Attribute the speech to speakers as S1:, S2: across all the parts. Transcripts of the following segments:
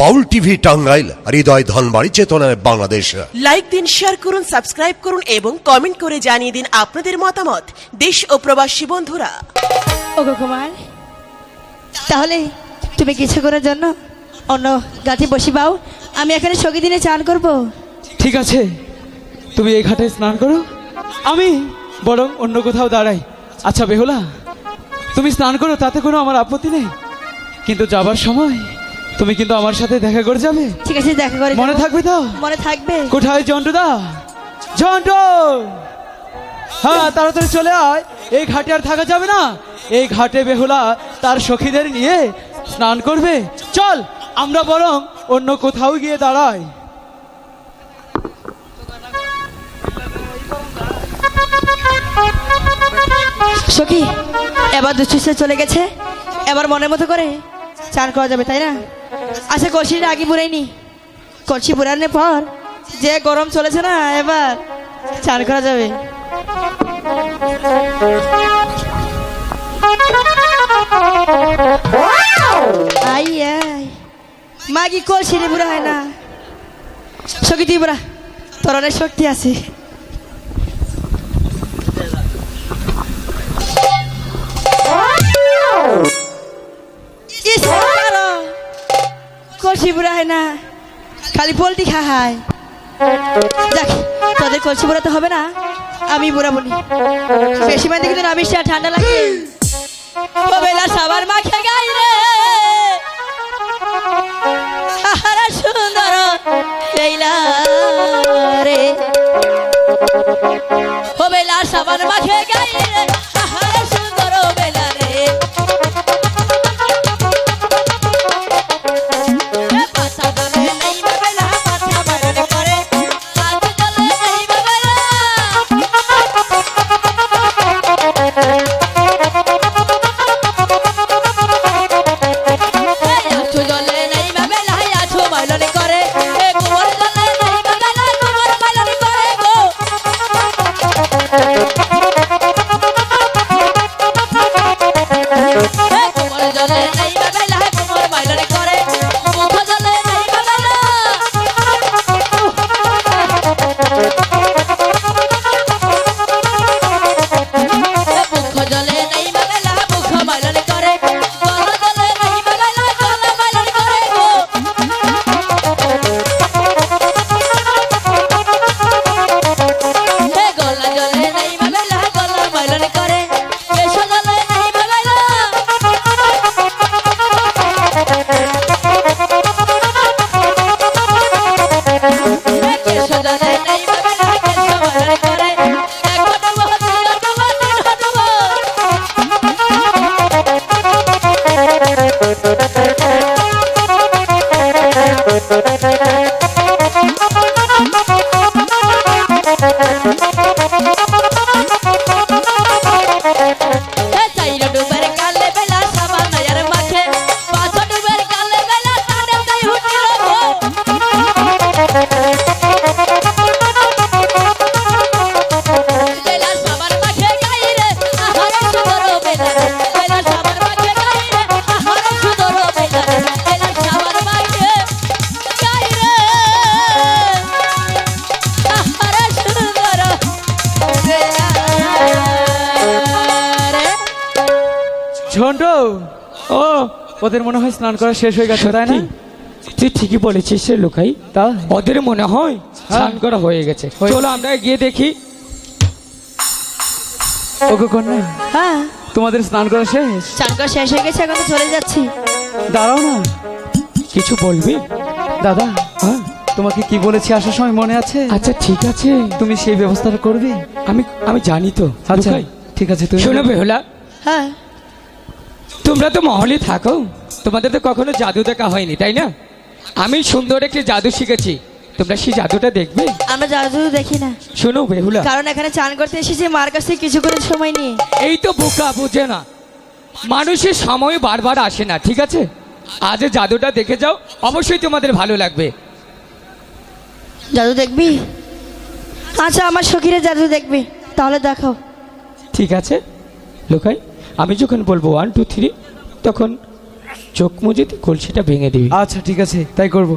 S1: বাউল TV Tangail Hridoy Dhanbari চেতনায় Bangladesh.
S2: Like দিন share করুন সাবস্ক্রাইব করুন এবং কমেন্ট করে জানিয়ে দিন আপনাদের মতামত। দেশ ও প্রবাসী বন্ধুরা।
S3: ওগো কুমার তাহলে তুমি কিছু করার জন্য অন্য গাছে বসি পাও? আমি এখানে সঙ্গী দিনে চান করব।
S4: ঠিক আছে। তুমি এই ঘাটে স্নান করো। আমি বরং অন্য কোথাও দাঁড়াই। আচ্ছা বেহুলা তুমি স্নান করো তাতে কোনো আমার আপত্তি নেই। কিন্তু যাবার সময় তুমি কিন্তু আমার সাথে দেখা করে যাবে?
S3: ঠিক আছে দেখা করে
S4: মনে থাকবে তো?
S3: মনে থাকবে।
S4: কোথায় জন্টুদা জন্টু! হ্যাঁ তাড়াতাড়ি চলে আয়। এই ঘাটে আর থাকা যাবে না। এই ঘাটে বেহুলা তার সখীদের নিয়ে স্নান করবে। চল আমরা বরং অন্য কোথাও গিয়ে দাঁড়াই।
S3: সখী এবার দুশ্চিস্তা চলে গেছে। এবার মনের মতো করে চান করা যাবে তাই না? আচ্ছা কলসিটা আগে পুরাইনি কলসি পুরানোর পর যে গরম চলেছে না, এবার চান করা যাবে। আই মাগি কলসি রে বুড়া হয় না? সখী, তুই বুড়া তোর অনেক শক্তি আছে। কলসি বুড়া হয় না। খালি পোলট্রি খাহায়। যাক, তোদের কলসি বুড়া তো হবে না। আমি বুড়া বলি বেশি মানে কিন্তু বেশি আর ঠান্ডা লাগে। ও বেলা সাবার মাখে গাই রে। আহারা সুন্দর বেলা রে। ও বেলা সাবার মাখে গাই রে।
S4: ঝন্টু ও ওদের মনে হয় স্নান করা শেষ হয়ে গেছে তাই না?
S5: তুই ঠিকই বলেছিস রে লোকাই।
S4: তা
S5: ওদের মনে হয় স্নান করা হয়ে গেছে।
S4: হয়ে-
S5: চলো আমরা গিয়ে দেখি।
S4: ওকে কন্যা
S3: হ্যাঁ।
S4: তোমাদের স্নান করা শেষ?
S3: চান করা শেষ হয়ে গেছে এখন তো চলে যাচ্ছি।
S4: দাঁড়াও না।
S5: কিছু বলবি?
S4: দাদা
S5: হ্যাঁ।
S4: তোমাকে কি বলেছি আসার সময় মনে আছে?
S5: আচ্ছা ঠিক আছে।
S4: তুমি সেই ব্যবস্থাটা করবে?
S5: আমি আমি জানি তো।
S4: আচ্ছা ঠিক আছে তুমি
S5: শোনো বেহুলা।
S3: হ্যাঁ।
S5: তোমরা তো মহলে থাকো। তোমাদের তো কখনো জাদু দেখা হয়নি তাই না? আমি সুন্দর একটি জাদু শিখেছি। তোমরা সেই জাদুটা দেখবে?
S3: আমরা জাদু দেখি না।
S5: শোনো বেহুলা।
S3: কারণ এখানে চান করতে এসেছি মার কাছ কিছু করে সময় নিয়ে।
S5: এই তো বোকা বুঝে না। মানুষের সময় বারবার আসে না ঠিক আছে? আজ জাদুটা দেখে যাও অবশ্যই তোমাদের ভালো লাগবে।
S3: জাদু দেখবি? আচ্ছা আমার সখীরা জাদু দেখবি। তাহলে দেখাও।
S5: ঠিক আছে লোকাই। আমি যখন বলব ওয়ান টু থ্রি তখন চোখ মুজে কলসিটা ভেঙে দিবি।
S4: আচ্ছা ঠিক আছে তাই করব।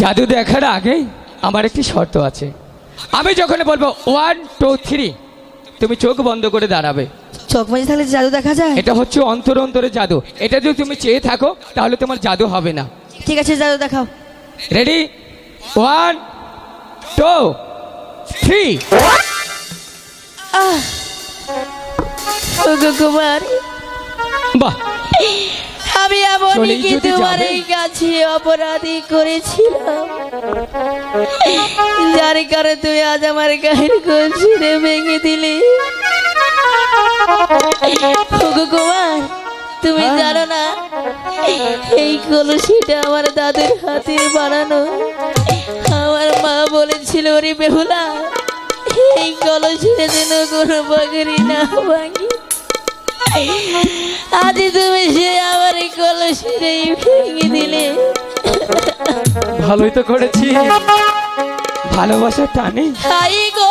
S5: জাদু দেখার আগে আমার একটি শর্ত আছে। আমি যখন বলব ওয়ান টু থ্রি তুমি চোখ বন্ধ করে দাঁড়াবে।
S3: চোখ মাঝে থাকলে জাদু দেখা যায়?
S5: এটা হচ্ছে অন্তর অন্তরে জাদু। এটা যদি তুমি চেয়ে থাকো তাহলে তোমার জাদু হবে না।
S3: ঠিক আছে জাদু দেখাও।
S5: রেডি ওয়ান টু থ্রি
S3: কুমারী
S5: বাহ।
S3: আমি এমনই কি তোমার কাছে অপরাধী করেছিলাম। যার কারণে তুমি আজ আমার গায়ের কলসিরে ভেঙে দিলে। কুমার তুমি
S4: হ্যাঁ।
S3: জানো না এই কলসিটা আমার দাদুর হাতের বানানো। আমার মা বলেছিল ওরে বেহুলা এই কলসিটা যেন কোনো বাগরি না ভাঙি। আজ তুমি সে আমার এই কলসিরে ভেঙে দিলে।
S4: ভালোই তো করেছি।
S5: ভালোবাসা টানে।
S3: তাই গো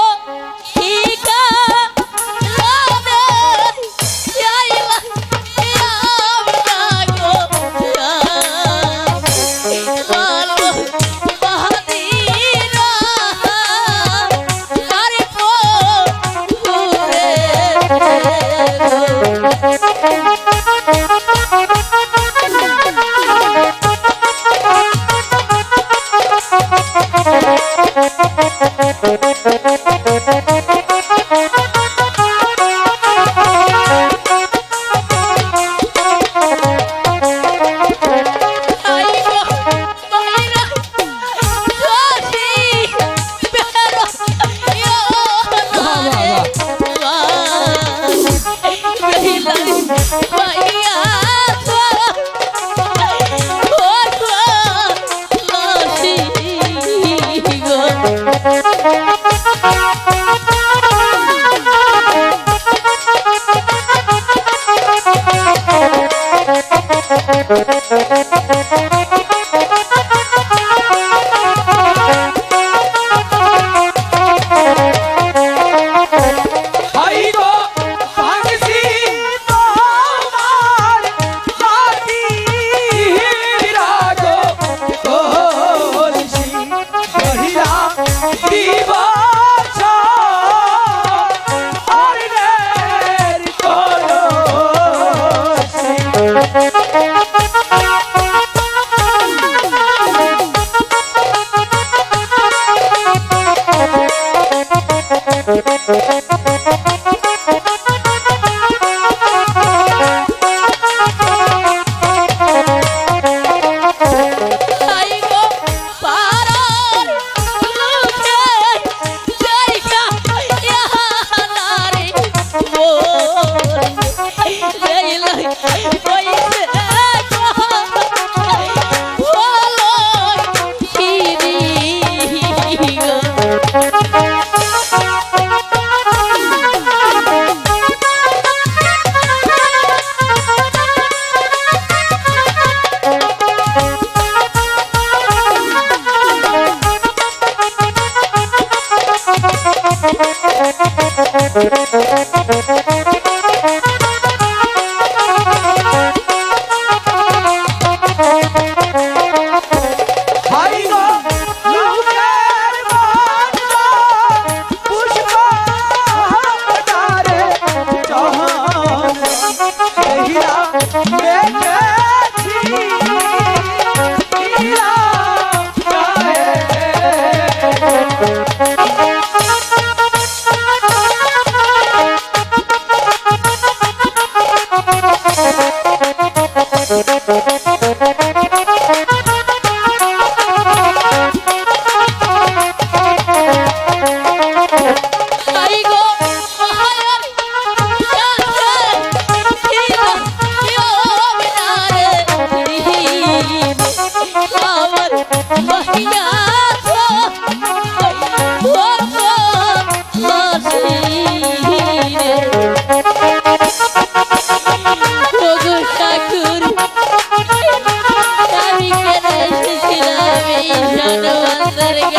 S5: that
S4: again.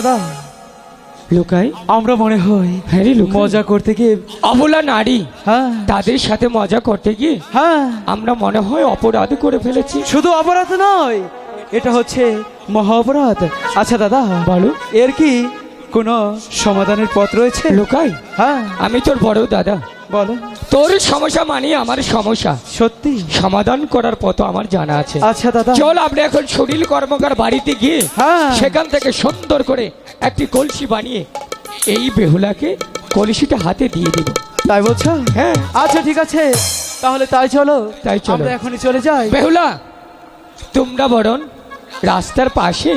S4: দাদা
S5: লুকাই।
S4: আমরা মনে হয়
S5: হ্যাঁ রে
S4: মজা করতে গিয়ে
S5: অবলা নারী
S4: হ্যাঁ।
S5: তাদের সাথে মজা করতে গিয়ে
S4: হ্যাঁ।
S5: আমরা মনে হয় অপরাধ করে ফেলেছি।
S4: শুধু অপরাধ নয় এটা হচ্ছে মহা অপরাধ। আচ্ছা দাদা
S5: বলো।
S4: এর কি কোনো সমাধানের পথ রয়েছে?
S5: লুকাই
S4: হ্যাঁ।
S5: আমি তোর বড় দাদা।
S4: বলো।
S5: তোর সমস্যা মানে আমার সমস্যা।
S4: সত্যি?
S5: সমাধান করার পথ আমার জানা আছে।
S4: আচ্ছা দাদা।
S5: চল আমরা এখন সুনীল কর্মকার বাড়িতে গিয়ে
S4: হ্যাঁ।
S5: সেখান থেকে সুন্দর করে একটি কলসি বানিয়ে এই বেহুলাকে কলসিটা হাতে দিয়ে দেব।
S4: তাই বলছো?
S5: হ্যাঁ।
S4: আচ্ছা ঠিক আছে। তাহলে তাই চলো।
S5: তাই চলো।
S4: আমরা এখনই চলে যাই।
S5: বেহুলা তোমরা বরং রাস্তার পাশে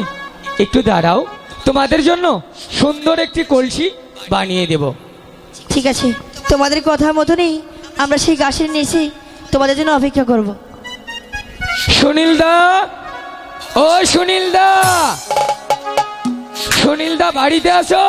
S5: একটু দাঁড়াও। তোমাদের জন্য সুন্দর একটি কলসি বানিয়ে দেব।
S3: ঠিক আছে। তোমাদের কথা মতনই আমরা সেই গাছের নিচে তোমাদের জন্য অপেক্ষা করব।
S5: সুনীল দা ও সুনীল দা সুনীল দা বাড়িতে আসো